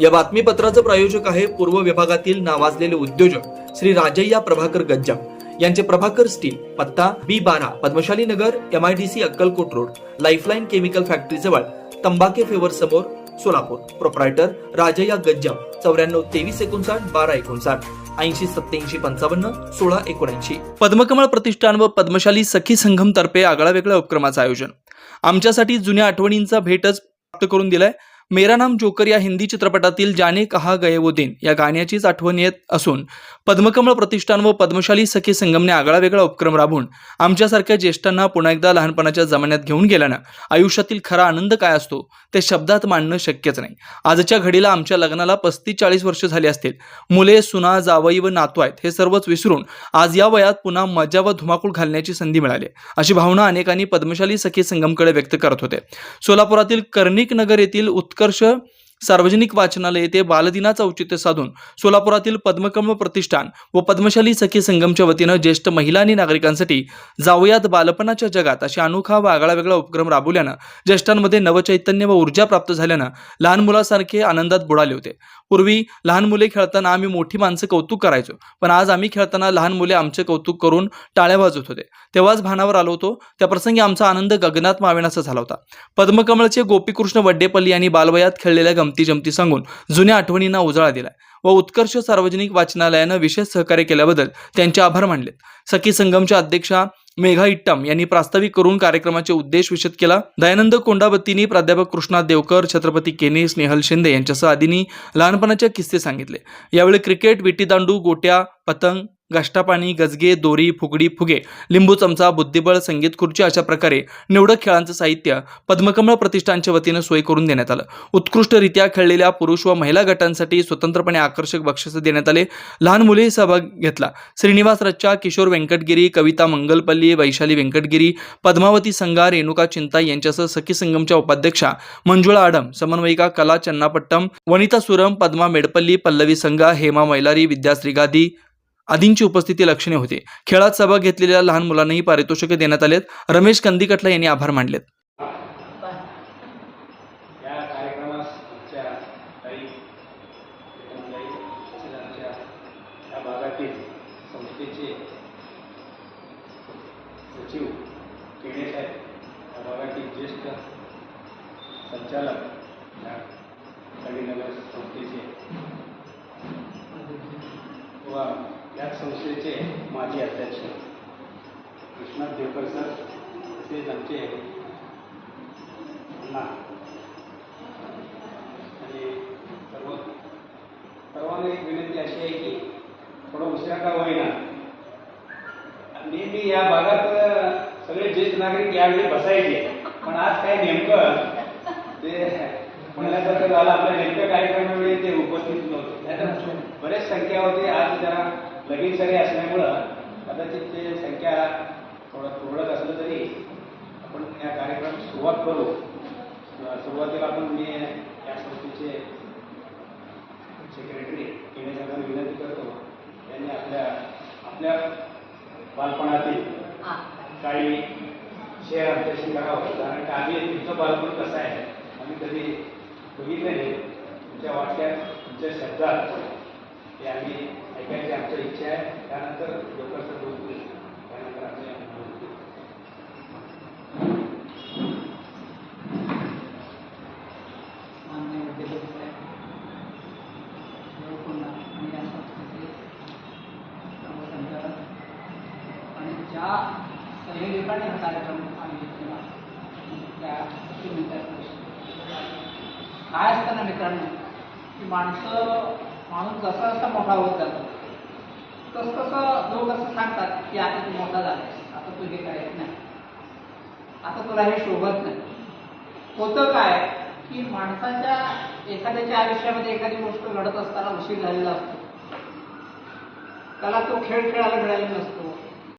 या बातमीपत्राचं प्रायोजक आहे पूर्व विभागातील नावाजलेले उद्योजक श्री राजय्या प्रभाकर गज्जाम. यांचे प्रभाकर स्टील पत्ता बी बारा Padmashali Nagar M I D C Akkalkot road lifeline chemical factory जवळ तंबाके फेवर समोर सोलापूर. प्रोप्रायटर राजय्या गज्जा चौऱ्याण्णव तेवीस एकोणसाठ बारा एकोणसाठ ऐंशी सत्याऐंशी पंचावन्न सोळा एकोणऐंशी. पद्मकमळ प्रतिष्ठान व पद्मशाली सखी संघम तर्फे आगळा वेगळ्या उपक्रमाचं आयोजन. आमच्यासाठी जुन्या आठवणींचा भेटच प्राप्त करून दिलाय. मेरा नाम जोकर या हिंदी चित्रपटातील जाने कहा गए वो दिन या गाण्याचीच आठवण येत असून पद्मकमळ प्रतिष्ठान व पद्मशाली सखी संगमने आगळा वेगळा उपक्रम राबवून आमच्यासारख्या ज्येष्ठांना पुन्हा एकदा लहानपणाच्या जमान्यात घेऊन गेल्यानं आयुष्यातील खरा आनंद काय असतो ते शब्दात मांडणं शक्यच नाही. आजच्या घडीला आमच्या लग्नाला पस्तीस चाळीस वर्ष झाली असतील. मुले सुना जावई व नातू आहेत हे सर्वच विसरून आज या वयात पुन्हा मजा व धुमाकूळ घालण्याची संधी मिळाली. अशी भावना अनेकांनी पद्मशाली सखी संगमकडे व्यक्त करत होते. सोलापुरातील कर्णिक नगर येथील उत्कर्ष सार्वजनिक वाचनालय येथे बालदिनाचं औचित्य साधून सोलापुरातील पद्मकमळ प्रतिष्ठान व पद्मशाली सखी संगमच्या वतीनं ज्येष्ठ महिला आणि नागरिकांसाठी जाऊयात बालपणाच्या जगात अशी अनोखा व आगळा वेगळा उपक्रम राबवल्यानं ज्येष्ठांमध्ये नवचैतन्य व ऊर्जा प्राप्त झाल्यानं लहान मुलासारखे आनंदात बुडाले होते. पूर्वी लहान मुले खेळताना आम्ही मोठी माणसं कौतुक करायचो पण आज आम्ही खेळताना लहान मुले आमचे कौतुक करून टाळ्या वाजवत होते. तेव्हाच भानावर आलो होतो. त्या प्रसंगी आमचा आनंद गगनात मावेनासा झाला होता. पद्मकमळचे गोपीकृष्ण वड्डेपल्ली यांनी बालवयात खेळलेल्या गमती जमती सांगून जुन्या आठवणींना उजाळा दिलाय व उत्कर्ष सार्वजनिक वाचनालयानं विशेष सहकार्य केल्याबद्दल त्यांचे आभार मानले सखी संगमच्या अध्यक्षा मेघा इट्टम यांनी प्रास्ताविक करून कार्यक्रमाचे उद्देश विशद केला. दयानंद कोंडाबत्तींनी प्राध्यापक कृष्णा देवकर छत्रपती केने स्नेहल शिंदे यांच्यासह आदींनी लहानपणाचे किस्से सांगितले. यावेळी क्रिकेट विटीदांडू गोट्या पतंग गाष्टापाणी गजगे दोरी फुगडी फुगे लिंबू चमचा बुद्धिबळ संगीत खुर्ची अशा प्रकारे निवडक खेळांचं साहित्य पद्मकमळ प्रतिष्ठानच्या वतीनं सोय करून देण्यात आलं. उत्कृष्टरित्या खेळलेल्या पुरुष व महिला गटांसाठी स्वतंत्रपणे आकर्षक बक्षिसं देण्यात आले. लहान मुलेही सहभाग घेतला. श्रीनिवास रच्चा किशोर व्यंकटगिरी कविता मंगलपल्ली वैशाली व्यंकटगिरी पद्मावती संघा रेणुका चिंता यांच्यासह सखी संगमच्या उपाध्यक्षा मंजुळा आडम समन्वयिका कला चन्नापट्टम वनिता सुरम पद्मा मेडपल्ली पल्लवी संघा हेमा मैलारी विद्या श्रीगादी आदींची उपस्थिती लक्षणीय होती. खेळात सहभाग घेतलेल्या लहान मुलांनाही पारितोषिके देण्यात आलेत. रमेश कंदिकटला यांनी आभार मानलेत. सचिव साहेब या भागातील ज्येष्ठ संचालक संस्थेचे माजी अध्यक्ष. कृष्णात देवकर सर तसेच आमचे अण्णा आणि सर्व सर्वांना एक विनंती अशी आहे की थोडं उशिरा का होईना. नेहमी या भागात सगळे ज्येष्ठ नागरिक यावेळी बसायचे. पण आज काय नेमकं ते म्हणण्यासारखं झालं. आपल्या नेमक्या कार्यक्रमावेळी ते उपस्थित नव्हते. बरेच संख्या होती. आज जरा लगीन सगळे असल्यामुळं कदाचित ते संख्या थोडं तुरळक असलं तरी आपण या कार्यक्रमाची सुरुवात करू. सुरुवातीला आपण मी या संस्थेचे सेक्रेटरी येण्यासाठी विनंती करतो. त्यांनी आपल्या आपल्या बालपणातील काही शेअर आमच्याशी करावं कारण का आम्ही तुमचं बालपण कसं आहे? आम्ही कधी बघितलं नाही. तुमच्या वाक्यात तुमच्या शब्दात. ते आम्ही ऐकायची आमच्या इच्छा आहे त्यानंतर लोकांचं बोलतील त्यानंतर आम्ही बोलतील मान्य आणि ज्या संयोजकांनी हा कार्यक्रम केला त्या काय असतं ना मित्रांनो की माणसं माणूस जसा जसा मोठा होत जातो तसं तसं लोक असं सांगतात की आता तू मोठा झाला आता तू हे करायचं नाही. आता तुला हे शोभत नाही. होतं काय की माणसाच्या एखाद्याच्या आयुष्यामध्ये एखादी गोष्ट घडत असताना उशीर झालेला असतो. त्याला तो खेळ खेळायला मिळालेला नसतो.